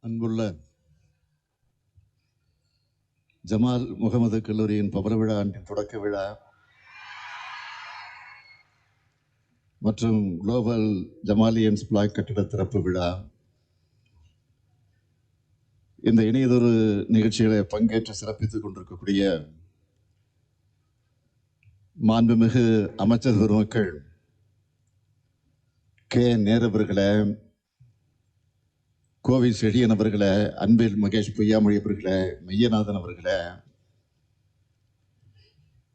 அன்புள்ள ஜமால் முகமது கல்லூரியின் பவர விழா ஆண்டின் தொடக்க விழா மற்றும் குளோபல் ஜமாலியன்ஸ் பிளாக் கட்டிட திறப்பு விழா. இந்த இணையதொரு நிகழ்ச்சிகளை பங்கேற்று சிறப்பித்துக் கொண்டிருக்கக்கூடிய மாண்புமிகு அமைச்சர் பெருமக்கள் கே. நேரவர்களை கோவை செழியன் அவர்களை அன்பில் மகேஷ் பொய்யாமொழி அவர்களை மையநாதன் அவர்களை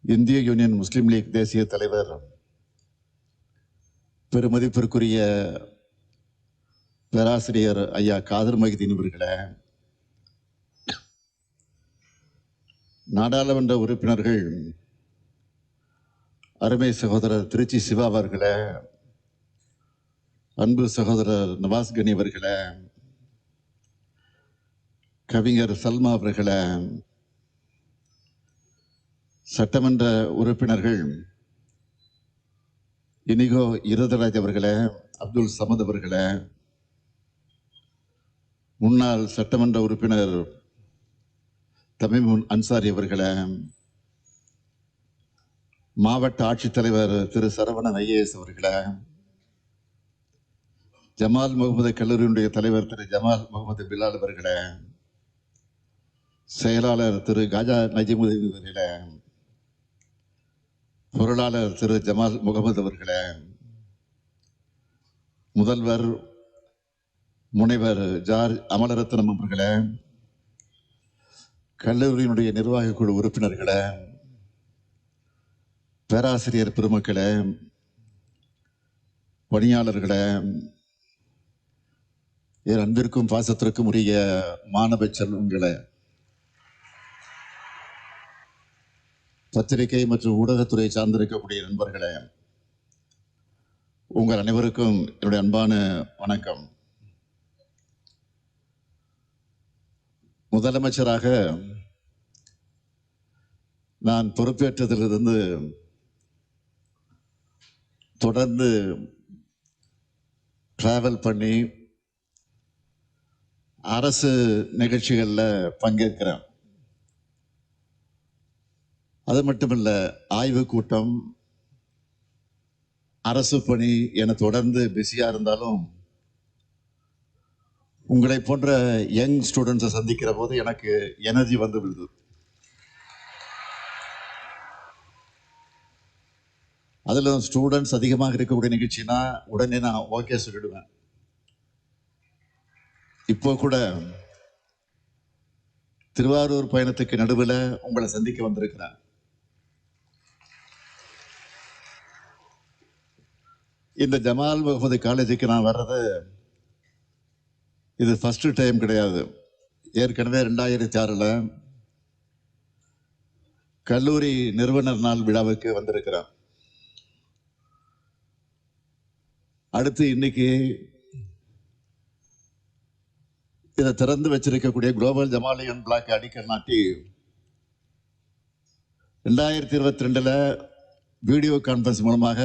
இந்திய யூனியன் முஸ்லீம் லீக் தேசிய தலைவர் பெருமதிப்பிற்குரிய பேராசிரியர் ஐயா காதர் மகிதீன் அவர்களே நாடாளுமன்ற உறுப்பினர்கள் அருமை சகோதரர் திருச்சி சிவா அவர்களே அன்பு சகோதரர் நவாஸ் கனி அவர்களே கவிஞர் சல்மா அவர்களை சட்டமன்ற உறுப்பினர்கள் இனிகோ இருதராஜ் அவர்களை அப்துல் சமத் அவர்களை முன்னாள் சட்டமன்ற உறுப்பினர் தமிமுன் அன்சாரி அவர்களை மாவட்ட ஆட்சித்தலைவர் திரு சரவணன் ஐஏஎஸ் அவர்களை ஜமால் முகமது கல்லூரியினுடைய தலைவர் திரு ஜமால் முகமது பிலால் அவர்களை செயலாளர் திரு காஜா நஜிமுதீன் அவர்களே பொருளாளர் திரு ஜமால் முகமது அவர்களே முதல்வர் முனைவர் ஜார்ஜ் அமலரத்னம் அவர்களே கல்லூரியினுடைய நிர்வாக குழு உறுப்பினர்களே பேராசிரியர் பெருமக்களே பணியாளர்களே என் அன்பிற்கும் பாசத்திற்கும் உரிய மாணவ செல்வங்களே பத்திரிகை மற்றும் ஊடகத்துறை சார்ந்திருக்கக்கூடிய நண்பர்களே உங்கள் அனைவருக்கும் என்னுடைய அன்பான வணக்கம். முதலமைச்சராக நான் பொறுப்பேற்றதிலிருந்து தொடர்ந்து டிராவல் பண்ணி அரசு நிகழ்ச்சிகளில் பங்கேற்கிறேன். அது மட்டுமல்ல ஆய்வு கூட்டம் அரசு பணி என தொடர்ந்து பிஸியா இருந்தாலும் உங்களை போன்ற யங் ஸ்டூடெண்ட்ஸை சந்திக்கிற போது எனக்கு எனர்ஜி வந்து விடுது அதில் ஸ்டூடெண்ட்ஸ் அதிகமாக இருக்கக்கூடிய நிகழ்ச்சினா உடனே நான் ஓகே சொல்லிடுவேன். இப்போ கூட திருவாரூர் பயணத்துக்கு நடுவில் உங்களை சந்திக்க வந்திருக்கிறேன் இந்த ஜமால் முகமது காலேஜுக்கு நான் வர்றது இது ஃபஸ்ட்டு டைம் கிடையாது. ஏற்கனவே ரெண்டாயிரத்தி ஆறில் கல்லூரி நிறுவனர் நாள் விழாவுக்கு வந்திருக்கிறேன் அடுத்து இன்னைக்கு இதை திறந்து வச்சிருக்கக்கூடிய குளோபல் ஜமாலியன் பிளாக் அடிக்கல் நாட்டி ரெண்டாயிரத்தி இருபத்தி ரெண்டில் வீடியோ கான்ஃபரன்ஸ் மூலமாக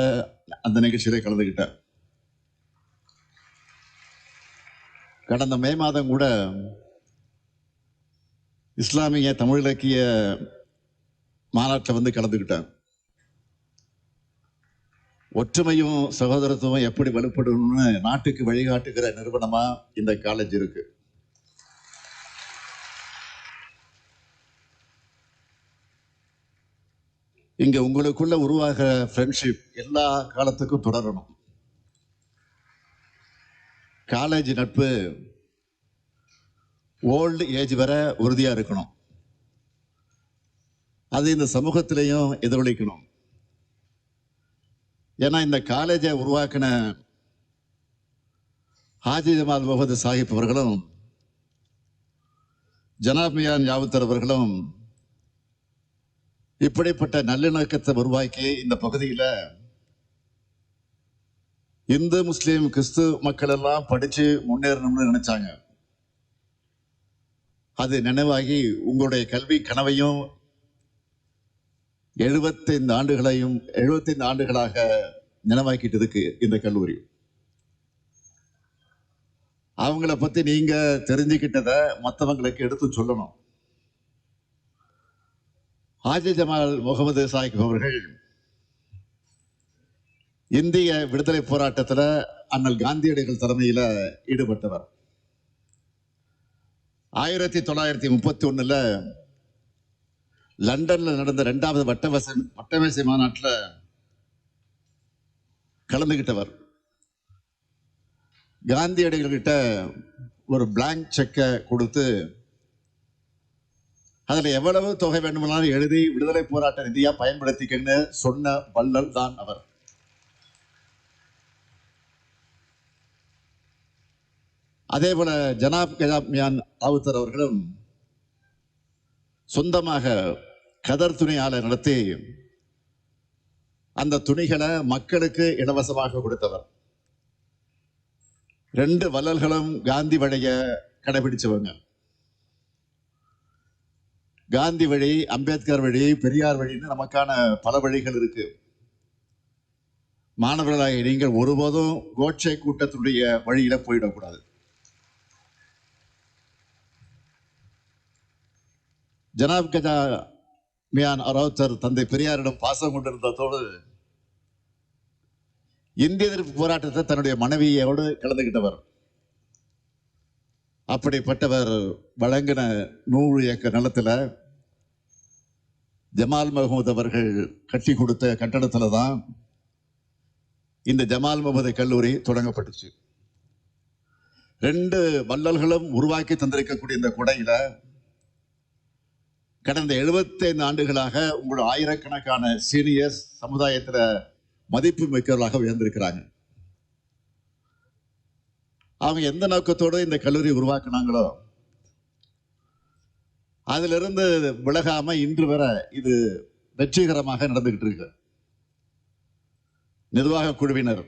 அந்த நிகழ்ச்சியிலே கலந்துக்கிட்டார் கடந்த மே மாதம் கூட இஸ்லாமிய தமிழ் இலக்கிய மாநாட்டில் வந்து கலந்துக்கிட்டேன் ஒற்றுமையும் சகோதரத்துவம் எப்படி வலுப்படணும்னு நாட்டுக்கு வழிகாட்டுகிற நிறுவனமா இந்த காலேஜ் இருக்கு. இங்கே உங்களுக்குள்ள உருவாகிற ஃப்ரெண்ட்ஷிப் எல்லா காலத்துக்கும் தொடரணும். காலேஜ் நட்பு ஓல்டு ஏஜ் வரை உறுதியாக இருக்கணும். அது இந்த சமூகத்திலையும் எதிரொலிக்கணும். ஏன்னா இந்த காலேஜை உருவாக்கின ஹாஜி ஜமால் முகமது சாஹிப் அவர்களும் ஜனாப் மியான் யாவுத்தர் அவர்களும் இப்படிப்பட்ட நல்லிணக்கத்தை உருவாக்கி இந்த பகுதியில இந்து முஸ்லீம் கிறிஸ்து மக்கள் எல்லாம் படிச்சு முன்னேறணும்னு நினைச்சாங்க. அது நினைவாகி உங்களுடைய கல்வி கனவையும் எழுபத்தைந்து ஆண்டுகளையும் எழுபத்தைந்து ஆண்டுகளாக நினைவாக்கிட்டு இருக்கு இந்த கல்லூரி. அவங்கள பத்தி நீங்க தெரிஞ்சுக்கிட்டத மற்றவங்களுக்கு எடுத்து சொல்லணும். ஹாஜி ஜமால் முகமது சாஹிப் அவர்கள் இந்திய விடுதலை போராட்டத்தில் அண்ணல் காந்தியடிகள் தலைமையில் ஈடுபட்டவர். ஆயிரத்தி தொள்ளாயிரத்தி முப்பத்தி ஒண்ணுல லண்டன்ல நடந்த ரெண்டாவது வட்டவசை வட்டமேசை மாநாட்டில் கலந்துகிட்டவர். காந்தியடிகள்கிட்ட ஒரு பிளாங்க் செக்கை கொடுத்து அதுல எவ்வளவு தொகை வேண்டுமானாலும் எழுதி விடுதலை போராட்ட நிதியா பயன்படுத்திக்கன்னு சொன்ன வள்ளல் தான் அவர். அதே போல ஜனாப் கஜாப் மியான் ராவுத்தர் அவர்களும் சொந்தமாக கதர் துணி ஆலை நடத்தி அந்த துணிகளை மக்களுக்கு இலவசமாக கொடுத்தவர். ரெண்டு வள்ளல்களும் காந்தி வழிய கடைபிடிச்சவங்க. காந்தி வழி அம்பேத்கர் வழி பெரியார் வழின்னு நமக்கான பல வழிகள் இருக்கு. மாணவர்களாக நீங்கள் ஒருபோதும் கோட்சை கூட்டத்தினுடைய வழியில போயிடக்கூடாது. ஜனாப் கஜா மியான் அராவுத்தர் தந்தை பெரியாரிடம் பாசம் கொண்டிருந்ததோடு இந்திய எதிர்ப்பு போராட்டத்தை தன்னுடைய மனைவியோடு கலந்துகிட்டவர். அப்படிப்பட்டவர் வழங்கின நூறு ஏக்கர் நிலத்தில் ஜமால் மஹமூத் அவர்கள் கட்டி கொடுத்த கட்டடத்தில் தான் இந்த ஜமால் முகமது கல்லூரி தொடங்கப்பட்டுச்சு. ரெண்டு வள்ளல்களும் உருவாக்கி தந்திருக்கக்கூடிய இந்த குடையில் கடந்த 75 ஆண்டுகளாக உங்களோட ஆயிரக்கணக்கான சீனியர்ஸ் சமுதாயத்தில் மதிப்பு மிக்கவர்களாக உயர்ந்திருக்கிறாங்க. அவங்க எந்த நோக்கத்தோடு இந்த கல்லூரி உருவாக்குனாங்களோ அதிலிருந்து விலகாமல் இன்று வரை இது வெற்றிகரமாக நடந்துகிட்டு இருக்கு நிர்வாக குழுவினர்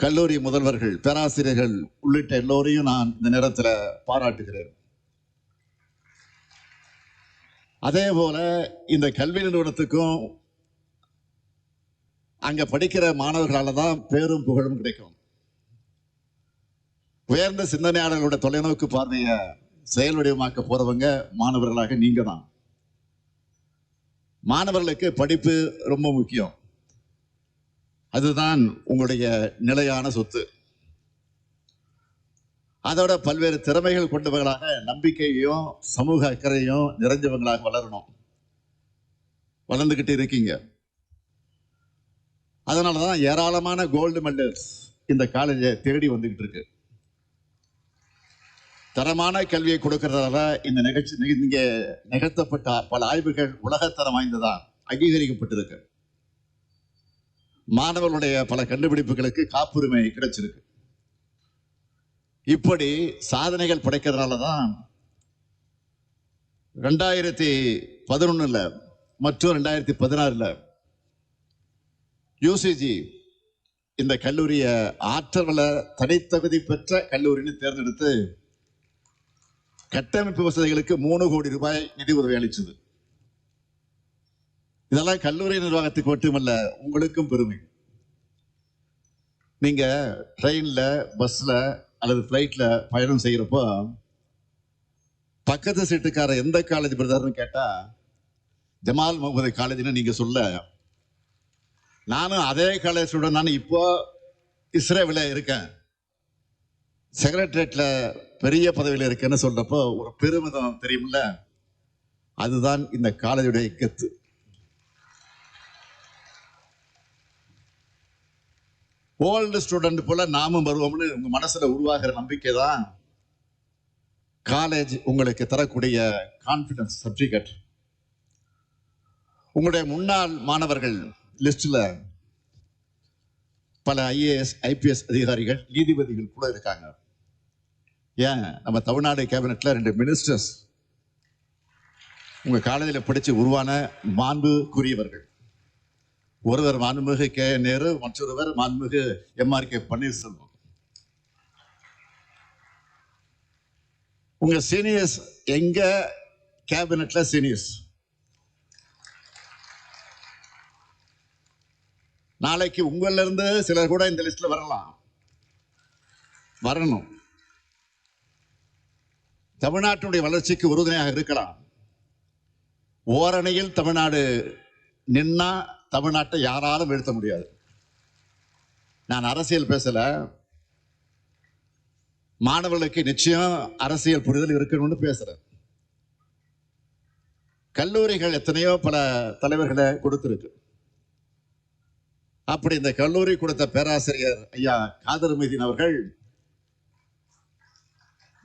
கல்லூரி முதல்வர்கள் பேராசிரியர்கள் உள்ளிட்ட எல்லோரையும் நான் இந்த நேரத்தில் பாராட்டுகிறேன். அதே போல இந்த கல்வி நிறுவனத்துக்கும் அங்க படிக்கிற மாணவர்களால தான் பேரும் புகழும் கிடைக்கும். உயர்ந்த சிந்தனையாளர்களோட தொலைநோக்கு பார்வையை செயல் வடிவமாக்க போறவங்க மாணவர்களாக நீங்க தான் மாணவர்களுக்கு படிப்பு ரொம்ப முக்கியம். அதுதான் உங்களுடைய நிலையான சொத்து. அதோட பல்வேறு திறமைகள் கொண்டவர்களாக நம்பிக்கையும் சமூக அக்கறையும் நிறைஞ்சவங்களாக வளரணும். வளர்ந்துகிட்டு இருக்கீங்க. அதனால தான் ஏராளமான கோல்டு மெடல்ஸ் இந்த காலேஜை தேடி வந்துகிட்டு இருக்கு. தரமான கல்வியை கொடுக்கறதால இந்த நிகழ்ச்சி இங்கே நிகழ்த்தப்பட்ட பல ஆய்வுகள் உலகத்தரம் வாய்ந்ததான் அங்கீகரிக்கப்பட்டிருக்கு. மாணவர்களுடைய பல கண்டுபிடிப்புகளுக்கு காப்புரிமை கிடைச்சிருக்கு. இப்படி சாதனைகள் படைக்கிறதுனால தான் ரெண்டாயிரத்தி பதினொன்னுல மற்றும் ரெண்டாயிரத்தி பதினாறுல யூசிஜி இந்த கல்லூரியை ஆற்றல் வள தனித்தகுதி பெற்ற கல்லூரின்னு தேர்ந்தெடுத்து கட்டமைப்பு வசதிகளுக்கு மூணு கோடி ரூபாய் நிதி உதவி அளிச்சது இதெல்லாம் கல்லூரி நிர்வாகத்துக்கு மட்டுமல்ல உங்களுக்கும் பெருமை. நீங்க ட்ரெயின்ல பஸ்ல அல்லது ஃப்ளைட்ல பயணம் செய்யறப்போ பக்கத்து சீட்டுக்கார எந்த காலேஜ் பிரதர்னு கேட்டா ஜமால் முகமது காலேஜ்னு நீங்க சொல்ல நானும் அதே காலேஜ் ஸ்டூடெண்ட் நான் இப்போ இஸ்ரேவில் இருக்கேன். செக்ரட்டரியேட்டில் பெரிய பதவியில் இருக்கேன்னு சொல்றப்போ ஒரு பெருமிதம் தெரியும்ல அதுதான் இந்த காலேஜுடைய கெத்து. ஓல்டு ஸ்டூடெண்ட் போல நாமும் வருவோம்னு உங்க மனசுல உருவாகிற நம்பிக்கை தான் காலேஜ் உங்களுக்கு தரக்கூடிய கான்பிடன்ஸ் சர்டிபிகேட் உங்களுடைய முன்னாள் மாணவர்கள் லிஸ்ட்ல பல ஐஏஎஸ் ஐபிஎஸ் அதிகாரிகள் நீதிபதிகள் கூட இருக்காங்க. ஏன்? நம்ம தமிழ்நாடு கேபினெட்டில் ரெண்டு மினிஸ்டர்ஸ் உங்க காலேஜில் படிச்சு உருவான மாண்புக்குரியவர்கள் ஒருவர் மாண்புமிகு கே. நேரு மற்றொருவர் மாண்புமிகு எம்ஆர் கே. பன்னீர்செல்வம். உங்க சீனியர்ஸ் எங்க கேபினெட்ல சீனியர்ஸ் நாளைக்கு உங்கள்ல இருந்து சிலர் கூட இந்த லிஸ்ட்ல வரலாம். வரணும். தமிழ்நாட்டினுடைய வளர்ச்சிக்கு உறுதுணையாக இருக்கலாம். ஓரணையில் தமிழ்நாடு நின்னா தமிழ்நாட்டை யாராலும் வீழ்த்த முடியாது. நான் அரசியல் பேசல. மாணவர்களுக்கு நிச்சயம் அரசியல் புரிதல் இருக்கணும்னு பேசுறேன். கல்லூரிகள் எத்தனையோ பல தலைவர்களை கொடுத்திருக்கு. அப்படி இந்த கல்லூரி கொடுத்த பேராசிரியர் ஐயா காதர் மீதின் அவர்கள்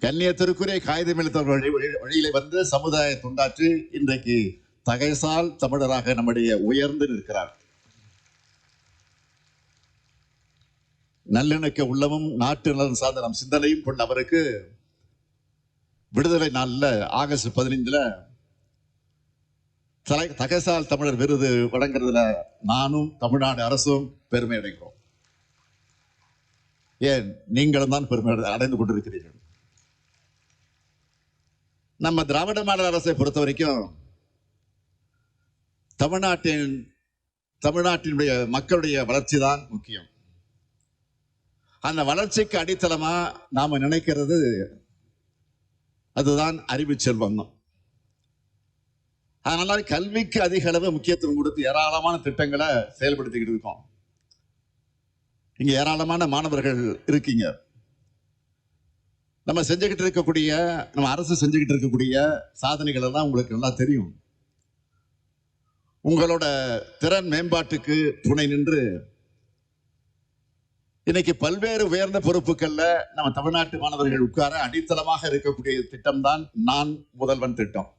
கண்ணியத்திற்குரிய காகிதம் எழுத்தவர்கள் வழி வந்து சமுதாய துண்டாற்றி இன்றைக்கு தகைசால் தமிழராக நம்முடைய உயர்ந்து நிற்கிறார். நல்லிணக்க உள்ளமும் நாட்டு நலன் சார்ந்த நம் சிந்தனையும் கொண்ட அவருக்கு விடுதலை நாள்ல ஆகஸ்ட் பதினைந்துல தலை தகசால் தமிழர் விருது வழங்குறதுல நானும் தமிழ்நாடு அரசும் பெருமை அடைகிறோம். ஏன்? நீங்களும் தான் பெருமை அடை- அடைந்து கொண்டிருக்கிறீர்கள். நம்ம திராவிட மாடல் அரசை பொறுத்த வரைக்கும் தமிழ்நாட்டின் தமிழ்நாட்டினுடைய மக்களுடைய வளர்ச்சி தான் முக்கியம். அந்த வளர்ச்சிக்கு அடித்தளமா நாம நினைக்கிறது அதுதான் அறிவு செல்வம். அதனால கல்விக்கு அதிக அளவு முக்கியத்துவம் கொடுத்து ஏராளமான திட்டங்களை செயல்படுத்திக்கிட்டு இருக்கோம். இங்க ஏராளமான மாணவர்கள் இருக்கீங்க. நம்ம செஞ்சுக்கிட்டு இருக்கக்கூடிய நம்ம அரசு செஞ்சுக்கிட்டு இருக்கக்கூடிய சாதனைகள் எல்லாம் உங்களுக்கு நல்லா தெரியும். உங்களோட திறன் மேம்பாட்டுக்கு துணை நின்று இன்னைக்கு பல்வேறு உயர்ந்த பொறுப்புகள்ல நம்ம தமிழ்நாட்டு மாணவர்கள் உட்கார அடித்தளமாக இருக்கக்கூடிய திட்டம் தான் நான் முதல்வன் திட்டம்.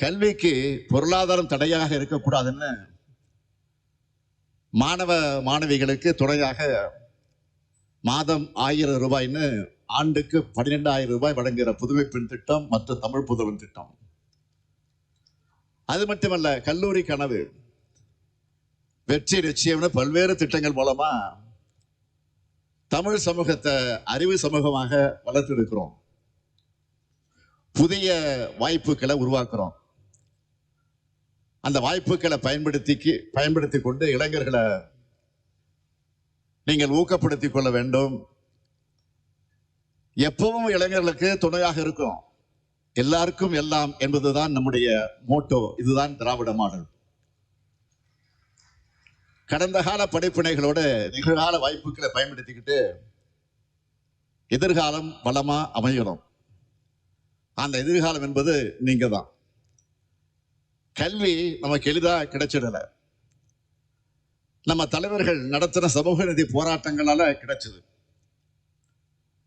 கல்விக்கு பொருளாதாரம் தடையாக இருக்கக்கூடாதுன்னு மாணவ மாணவிகளுக்கு துணையாக மாதம் ஆயிரம் ரூபாய்ன்னு ஆண்டுக்கு பன்னிரெண்டாயிரம் ரூபாய் வழங்குகிற புதுமை பெண் திட்டம் மற்ற தமிழ் புதுவன் திட்டம். அது மட்டுமல்ல கல்லூரி கனவு. வெற்றி நிச்சயம்னு பல்வேறு திட்டங்கள் மூலமா தமிழ் சமூகத்தை அறிவு சமூகமாக வளர்த்தெடுக்கிறோம் புதிய வாய்ப்புகளை உருவாக்குறோம். அந்த வாய்ப்புகளை பயன்படுத்தி பயன்படுத்தி கொண்டு இளைஞர்களை நீங்கள் ஊக்கப்படுத்திக் கொள்ள வேண்டும். எப்பவும் இளைஞர்களுக்கு துணையாக இருக்கும். எல்லாருக்கும் எல்லாம் என்பதுதான் நம்முடைய மோட்டோ இதுதான் திராவிட மாடல். கடந்த கால படிப்பினைகளோட நிகழ்கால வாய்ப்புகளை பயன்படுத்திக்கிட்டு எதிர்காலம் வளமா அமையணும். அந்த எதிர்காலம் என்பது நீங்க தான் கல்வி நமக்கு எளிதா கிடைச்சிடலை. நம்ம தலைவர்கள் நடத்தின சமூக நிதி போராட்டங்களால கிடைச்சது.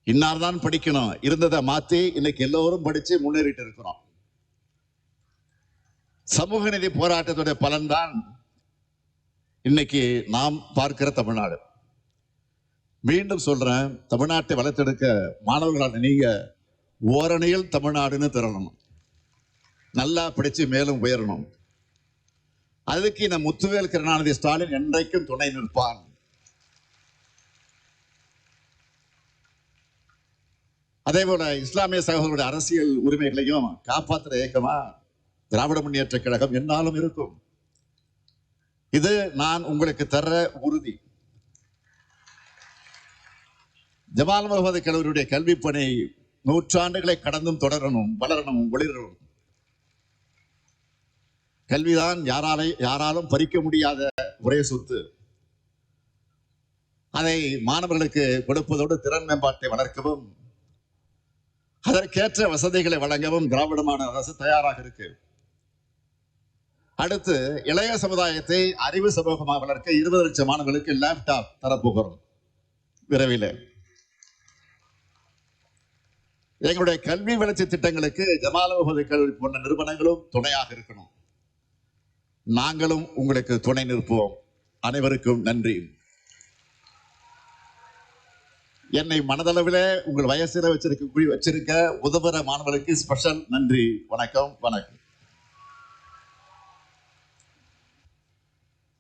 இன்னார் தான் படிக்கணும். இருந்ததை மாத்தி இன்னைக்கு எல்லோரும் படிச்சு முன்னேறிட்டு இருக்கிறோம். சமூக நிதி போராட்டத்துடைய பலன்தான் இன்னைக்கு நாம் பார்க்கிற தமிழ்நாடு. மீண்டும் சொல்றேன் தமிழ்நாட்டை வளர்த்தெடுக்க மாணவர்களான நீங்க ஓரணியில் தமிழ்நாடுன்னு திரளணும். நல்லா படிச்சு மேலும் உயரணும். அதுக்கு இந்த முத்துவேல் கருணாநிதி ஸ்டாலின் என்றைக்கும் துணை நிற்பான் அதே போல இஸ்லாமிய சகோதரருடைய அரசியல் உரிமைகளையும் காப்பாற்றுற இயக்கமா திராவிட முன்னேற்ற கழகம் என்னாலும் இருக்கும். இது நான் உங்களுக்கு தர்ற உறுதி. ஜமால் முகமது கல்லூரியுடைய கல்வி பணி நூற்றாண்டுகளை கடந்தும் தொடரணும் வளரணும் ஒளிரணும். கல்விதான் யாராலை யாராலும் பறிக்க முடியாத ஒரே சொத்து. அதை மாணவர்களுக்கு கொடுப்பதோடு திறன் மேம்பாட்டை வளர்க்கவும் அதற்கேற்ற வசதிகளை வழங்கவும் திராவிடமான அரசு தயாராக இருக்கு. அடுத்து இளைய சமுதாயத்தை அறிவு சமூகமாக வளர்க்க இருபது லட்சம் மாணவர்களுக்கு லேப்டாப் தரப்போகிறோம். விரைவில். எங்களுடைய கல்வி வளர்ச்சி திட்டங்களுக்கு ஜமால் முகமது கல்வி போன்ற நிறுவனங்களும் துணையாக இருக்கணும். நாங்களும் உங்களுக்கு துணை நிற்போம். அனைவருக்கும் நன்றி. என்னை மனதளவில் உங்கள் வயசில் வச்சிருக்க வச்சிருக்க உதவுற மாணவர்களுக்கு ஸ்பெஷல் நன்றி. வணக்கம் வணக்கம்.